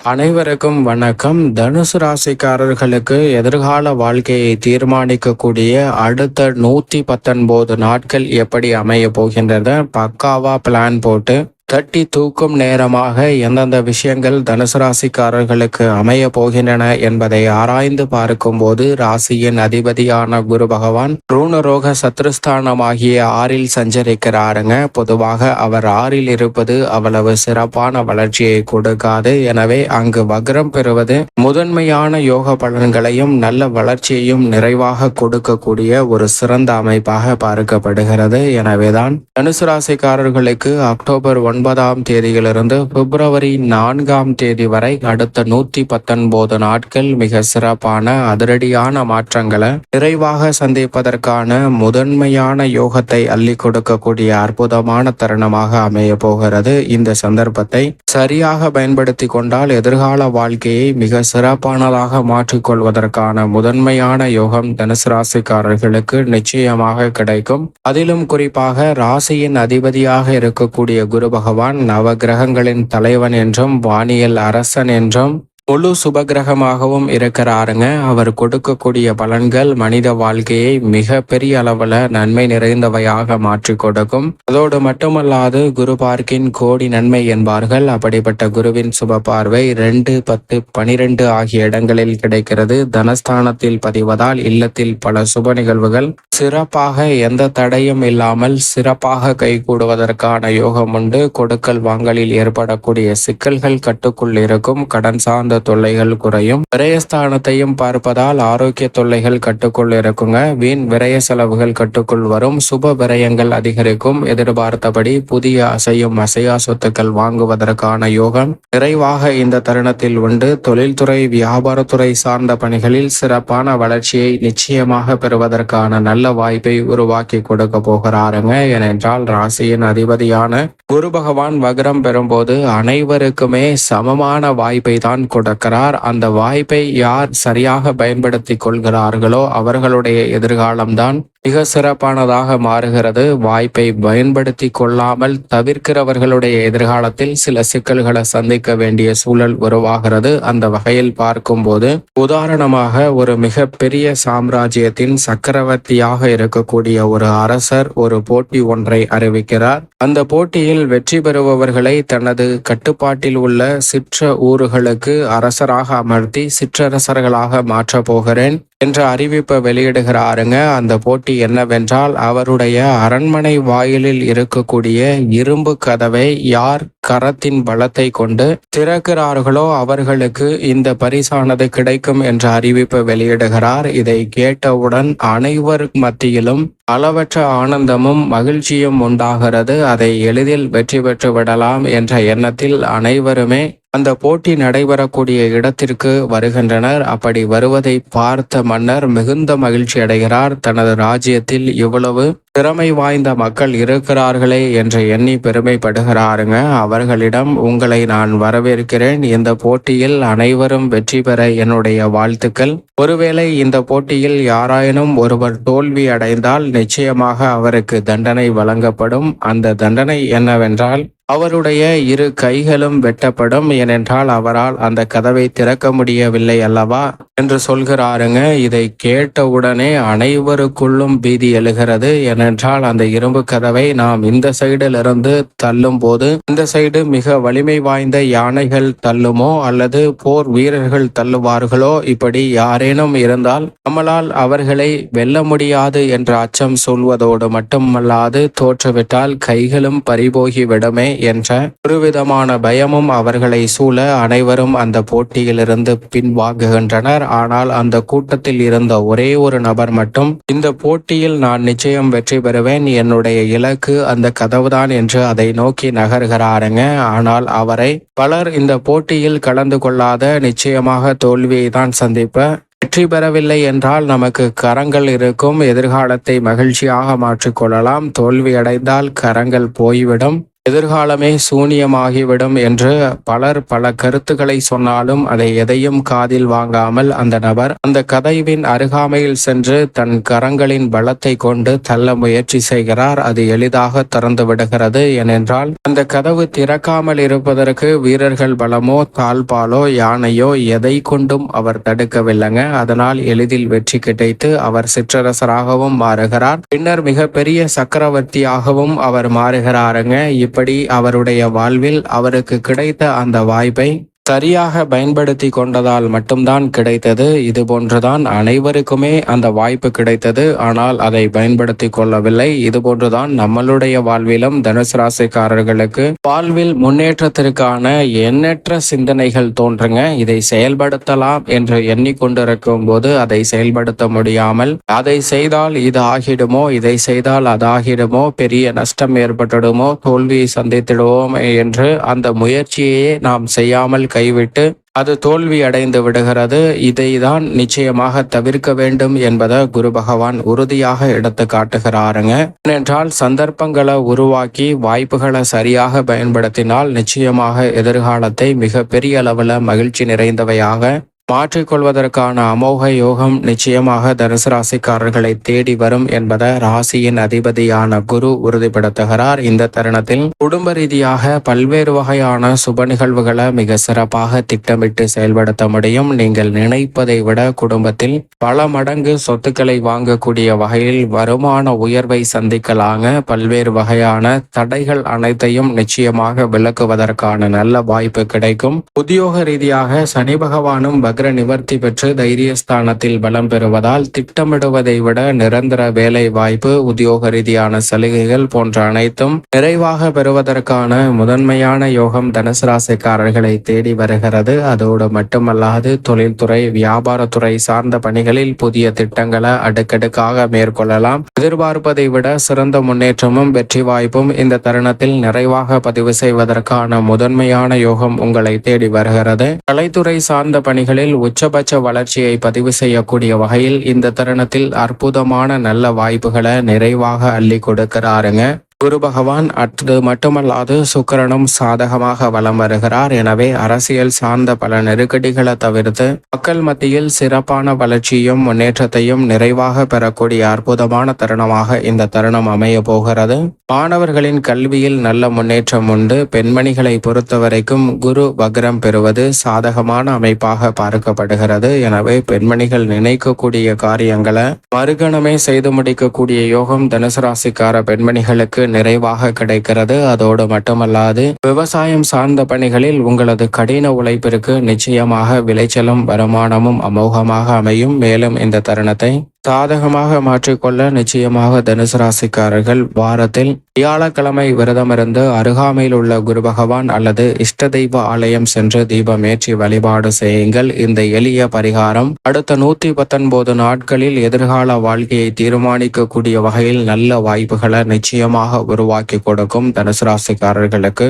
அனைவருக்கும் வணக்கம். தனுசு ராசிக்காரர்களுக்கு எதிர்கால வாழ்க்கையை தீர்மானிக்கக்கூடிய அடுத்த நூத்தி பத்தொன்பது நாட்கள் எப்படி அமைய போகின்றத பக்காவா பிளான் போட்டு தட்டி தூக்கும் நேரமாக எந்தெந்த விஷயங்கள் தனுசு ராசிக்காரர்களுக்கு அமைய போகின்றன என்பதை ஆராய்ந்து பார்க்கும்போது ராசியின் அதிபதியான குரு பகவான் ரூணரோக சத்ருஸ்தானமாகிய ஆறில் சஞ்சரிக்கிறாருங்க. பொதுவாக அவர் ஆறில் இருப்பது அவ்வளவு சிறப்பான வளர்ச்சியை கொடுக்காது. எனவே அங்கு வக்ரம் பெறுவது முதன்மையான யோக பலன்களையும் நல்ல வளர்ச்சியையும் நிறைவாக கொடுக்கக்கூடிய ஒரு சிறந்த அமைப்பாக பார்க்கப்படுகிறது. எனவேதான் தனுசு ராசிக்காரர்களுக்கு அக்டோபர் ஒன் ஒன்பதாம் தேதியிலிருந்து பிப்ரவரி நான்காம் தேதி வரை அடுத்த நூத்தி பத்தொன்பது நாட்கள் மிக சிறப்பான அதிரடியான மாற்றங்களை நிறைவாக சந்திப்பதற்கான முதன்மையான யோகத்தை அள்ளி கொடுக்கக்கூடிய அற்புதமான தருணமாக அமைய போகிறது. இந்த சந்தர்ப்பத்தை சரியாக பயன்படுத்தி கொண்டால் எதிர்கால வாழ்க்கையை மிக சிறப்பானதாக மாற்றிக்கொள்வதற்கான முதன்மையான யோகம் தனுசு ராசிக்காரர்களுக்கு நிச்சயமாக கிடைக்கும். அதிலும் குறிப்பாக ராசியின் அதிபதியாக இருக்கக்கூடிய குரு பகவான் நவகிரகங்களின் தலைவன் என்றும் வானியல் அரசன் என்றும் முழு சுபகிரகமாகவும் இருக்கிறாருங்க. அவர் கொடுக்கக்கூடிய பலன்கள் மனித வாழ்க்கையை மிக பெரிய அளவுல நன்மை நிறைந்தவையாக மாற்றி கொடுக்கும். அதோடு மட்டுமல்லாது குரு பார்க்கின் கோடி நன்மை என்பார்கள். அப்படிப்பட்ட குருவின் சுப பார்வை ரெண்டு பத்து பனிரெண்டு ஆகிய இடங்களில் கிடைக்கிறது. தனஸ்தானத்தில் பதிவதால் இல்லத்தில் பல சுப நிகழ்வுகள். சிறப்பாக எந்த தடையும் இல்லாமல் சிறப்பாக கைகூடுவதற்கான யோகம் உண்டு. கொடுக்கல் வாங்கலில் ஏற்படக்கூடிய சிக்கல்கள் கட்டுக்குள் இருக்கும். கடன் சார்ந்த தொல்லைகள் குறையும். விரயஸ்தானத்தையும் பார்ப்பதால் ஆரோக்கிய தொல்லைகள் கட்டுக்குள் இருக்குங்க வீண் விரய செலவுகள் கட்டுக்குள் வரும். சுப விரயங்கள் அதிகரிக்கும். எதிர்பார்த்தபடி புதிய அசையும் அசையா சொத்துக்கள் வாங்குவதற்கான யோகம் நிறைவாக இந்த தருணத்தில் உண்டு. தொழில்துறை வியாபாரத்துறை சார்ந்த பணிகளில் சிறப்பான வளர்ச்சியை நிச்சயமாக பெறுவதற்கான நல்ல வாய்ப்பை உருவாக்கி கொடுக்க போகிறாருங்க. ஏனென்றால் ராசியின் அதிபதியான குரு பகவான் வக்ரம் பெறும்போது அனைவருக்குமே சமமான வாய்ப்பை தான் கொடுக்கிறார். அந்த வாய்ப்பை யார் சரியாக பயன்படுத்தி கொள்கிறார்களோ அவர்களுடைய எதிர்காலம்தான் மிக சிறப்பானதாக மாறுகிறது. வாய்ப்பை பயன்படுத்தி கொள்ளாமல் தவிர்க்கிறவர்களுடைய எதிர்காலத்தில் சில சிக்கல்களை சந்திக்க வேண்டிய சூழல் உருவாகிறது. அந்த வகையில் பார்க்கும்போது உதாரணமாக ஒரு மிக பெரிய சாம்ராஜ்யத்தின் சக்கரவர்த்தியாக இருக்கக்கூடிய ஒரு அரசர் ஒரு போட்டி ஒன்றை அறிவிக்கிறார். அந்த போட்டியில் வெற்றி பெறுபவர்களை தனது கட்டுப்பாட்டில் உள்ள சிற்ற ஊர்களுக்கு அரசராக அமர்த்தி சிற்றரசர்களாக மாற்றப் போகிறேன். என்ற அறிவிப்பை வெளியிடுகிறாருங்க. அந்த போட்டி என்னவென்றால் அவருடைய அரண்மனை வாயிலில் இருக்கக்கூடிய இரும்பு கதவை யார் கரத்தின் பலத்தை கொண்டு திறக்கிறார்களோ அவர்களுக்கு இந்த பரிசானது கிடைக்கும் என்ற அறிவிப்பை வெளியிடுகிறார். இதை கேட்டவுடன் அனைவர் மத்தியிலும் அளவற்ற ஆனந்தமும் மகிழ்ச்சியும் உண்டாகிறது. அதை எளிதில் வெற்றி பெற்று விடலாம் என்ற எண்ணத்தில் அனைவருமே அந்த போட்டி நடைபெறக்கூடிய இடத்திற்கு வருகின்றனர். அப்படி வருவதை பார்த்த மன்னர் மிகுந்த மகிழ்ச்சி அடைகிறார். தனது ராஜ்யத்தில் இவ்வளவு திறமை வாய்ந்த மக்கள் இருக்கிறார்களே என்று எண்ணி பெருமைப்படுகிறாருங்க. அவர்களிடம் உங்களை நான் வரவேற்கிறேன். இந்த போட்டியில் அனைவரும் வெற்றி பெற என்னுடைய வாழ்த்துக்கள். ஒருவேளை இந்த போட்டியில் யாராயினும் ஒருவர் தோல்வி அடைந்தால் நிச்சயமாக அவருக்கு தண்டனை வழங்கப்படும். அந்த தண்டனை என்னவென்றால் அவருடைய இரு கைகளும் வெட்டப்படும். ஏனென்றால் அவரால் அந்த கதவை திறக்க முடியவில்லை அல்லவா? என்று சொல்கிறாருங்க. இதை கேட்டவுடனே அனைவருக்குள்ளும் பீதி எழுகிறது. என ஏனென்றால் அந்த இரும்பு கதவை நாம் இந்த சைடில் இருந்து தள்ளும் போது இந்த சைடு மிக வலிமை வாய்ந்த யானைகள் தள்ளுமோ அல்லது போர் வீரர்கள் தள்ளுவார்களோ இப்படி யாரேனும் இருந்தால் நம்மளால் அவர்களை வெல்ல முடியாது என்ற அச்சம் சொல்வதோடு மட்டுமல்லாது தோற்றுவிட்டால் கைகளும் பறிபோகி விடுமே என்ற ஒருவிதமான பயமும் அவர்களை சூழ அனைவரும் அந்த போட்டியிலிருந்து பின்வாங்குகின்றனர். ஆனால் அந்த கூட்டத்தில் இருந்த ஒரே ஒரு நபர் மட்டும் இந்த போட்டியில் நான் நிச்சயம் வெற்றி பெறுவேன். என்னுடைய இலக்கு அந்த கதவுதான் என்று அதை நோக்கி நகர்கிறாருங்க. ஆனால் அவரை பலர் இந்த போட்டியில் கலந்து கொள்ளாத நிச்சயமாக தோல்வியை தான் சந்திப்ப வெற்றி பெறவில்லை என்றால் நமக்கு கரங்கள் இருக்கும். எதிர்காலத்தை மகிழ்ச்சியாக மாற்றிக்கொள்ளலாம் தோல்வி அடைந்தால் கரங்கள் போய்விடும். எதிர்காலமே சூனியமாகிவிடும் என்று பலர் பல கருத்துக்களை சொன்னாலும் அதை எதையும் காதில் வாங்காமல் அந்த நபர் அந்த கதைவின் அருகாமையில் சென்று தன் கரங்களின் பலத்தை கொண்டு தள்ள முயற்சி செய்கிறார். அது எளிதாக திறந்து விடுகிறது. ஏனென்றால் அந்த கதவு திறக்காமல் இருப்பதற்கு வீரர்கள் பலமோ தாழ்பாலோ யானையோ எதை கொண்டும் அவர் தடுக்கவில்லைங்க. அதனால் எளிதில் வெற்றி கிடைத்து அவர் சிற்றரசராகவும் மாறுகிறார். பின்னர் மிகப்பெரிய சக்கரவர்த்தியாகவும் அவர் மாறுகிறாருங்க. இப்ப இப்படி அவருடைய வாழ்வில் அவருக்கு கிடைத்த அந்த வாய்ப்பை சரியாக பயன்படுத்தி கொண்டதால் மட்டும்தான் கிடைத்தது. இது போன்றுதான் அனைவருக்குமே அந்த வாய்ப்பு கிடைத்தது. ஆனால் அதை பயன்படுத்தி கொள்ளவில்லை. இது போன்றுதான் நம்மளுடைய வாழ்விலும் தனுசு ராசிக்காரர்களுக்கு வாழ்வில் முன்னேற்றத்திற்கான எண்ணற்ற சிந்தனைகள் தோன்றுங்க. இதை செயல்படுத்தலாம் என்று எண்ணிக்கொண்டிருக்கும் போது அதை செயல்படுத்த முடியாமல் அதை செய்தால் இது ஆகிடுமோ? இதை செய்தால் அது ஆகிடுமோ? பெரிய நஷ்டம் ஏற்பட்டுடுமோ? தோல்வியை சந்தித்திடுவோம் என்று அந்த முயற்சியையே நாம் செய்யாமல் கைவிட்டு அது தோல்வி அடைந்து விடுகிறது. இதை தான் நிச்சயமாக தவிர்க்க வேண்டும் என்பதை குரு பகவான் உறுதியாக எடுத்து காட்டுகிறாருங்க. ஏனென்றால் சந்தர்ப்பங்களை உருவாக்கி வாய்ப்புகளை சரியாக பயன்படுத்தினால் நிச்சயமாக எதிர்காலத்தை மிக பெரிய அளவில் மகிழ்ச்சி நிறைந்தவையாக மாற்றிக்கொள்வதற்கான அமோக யோகம் நிச்சயமாக தனுசு ராசிக்காரர்களை தேடி வரும் என்பதை ராசியின் அதிபதியான குரு உறுதிப்படுத்துகிறார். இந்த தருணத்தில் குடும்ப ரீதியாக பல்வேறு வகையான சுப நிகழ்வுகளை மிக சிறப்பாக திட்டமிட்டு செயல்படுத்த முடியும். நீங்கள் நினைப்பதை விட குடும்பத்தில் பல மடங்கு சொத்துக்களை வாங்கக்கூடிய வகையில் வருமான உயர்வை சந்திக்கலாங்க. பல்வேறு வகையான தடைகள் அனைத்தையும் நிச்சயமாக விளக்குவதற்கான நல்ல வாய்ப்பு கிடைக்கும். உத்தியோக ரீதியாக சனி பகவானும் வக்ர நிவர்த்தி பெற்று தைரியஸ்தானத்தில் பலம் பெறுவதால் திட்டமிடுவதை விட நிரந்தர வேலை வாய்ப்பு உத்தியோக ரீதியான சலுகைகள் போன்ற அனைத்தும் நிறைவாக பெறுவதற்கான முதன்மையான யோகம் தனுசு ராசிக்காரர்களை தேடி வருகிறது. அதோடு மட்டுமல்லாது தொழில்துறை வியாபாரத்துறை சார்ந்த பணிகளில் புதிய திட்டங்களை அடுக்கடுக்காக மேற்கொள்ளலாம். எதிர்பார்ப்பதை விட சிறந்த முன்னேற்றமும் வெற்றி வாய்ப்பும் இந்த தருணத்தில் நிறைவாக பதிவு செய்வதற்கான முதன்மையான யோகம் உங்களை தேடி வருகிறது. கலைத்துறை சார்ந்த பணிகளில் உச்சபட்ச வளர்ச்சியை பதிவு செய்யக்கூடிய வகையில் இந்த தருணத்தில் அற்புதமான நல்ல வாய்ப்புகளை நிறைவாக அள்ளி கொடுக்கிறாருங்க. குரு பகவான் அது மட்டுமல்லாது சுக்கரனும் சாதகமாக வலம் வருகிறார். எனவே அரசியல் சார்ந்த பல நெருக்கடிகளை தவிர்த்து மக்கள் மத்தியில் சிறப்பான வளர்ச்சியும் முன்னேற்றத்தையும் நிறைவாக பெறக்கூடிய அற்புதமான தருணமாக இந்த தருணம் அமைய போகிறது. மாணவர்களின் கல்வியில் நல்ல முன்னேற்றம் உண்டு. பெண்மணிகளை பொறுத்தவரைக்கும் குரு வக்ரம் பெறுவது சாதகமான அமைப்பாக பார்க்கப்படுகிறது. எனவே பெண்மணிகள் நினைக்கக்கூடிய காரியங்களை மறுகணமே செய்து முடிக்கக்கூடிய யோகம் தனுசு ராசிக்கார பெண்மணிகளுக்கு நிறைவாக கிடைக்கிறது. அதோடு மட்டுமல்லாது விவசாயம் சார்ந்த பணிகளில் உங்களது கடின உழைப்பிற்கு நிச்சயமாக விளைச்சலும் வருமானமும் அமோகமாக அமையும். மேலும் இந்த தருணத்தை சாதகமாக மாற்றிக்கொள்ள நிச்சயமாக தனுசு ராசிக்காரர்கள் வாரத்தில் வியாழக்கிழமை விரதமிருந்து அருகாமையில் உள்ள குரு பகவான் அல்லது இஷ்ட தெய்வ ஆலயம் சென்று தீபம் ஏற்றி வழிபாடு செய்யுங்கள். இந்த எளிய பரிகாரம் அடுத்த நூத்தி பத்தொன்பது நாட்களில் எதிர்கால வாழ்க்கையை தீர்மானிக்கக்கூடிய வகையில் நல்ல வாய்ப்புகளை நிச்சயமாக உருவாக்கி கொடுக்கும் தனுசு ராசிக்காரர்களுக்கு.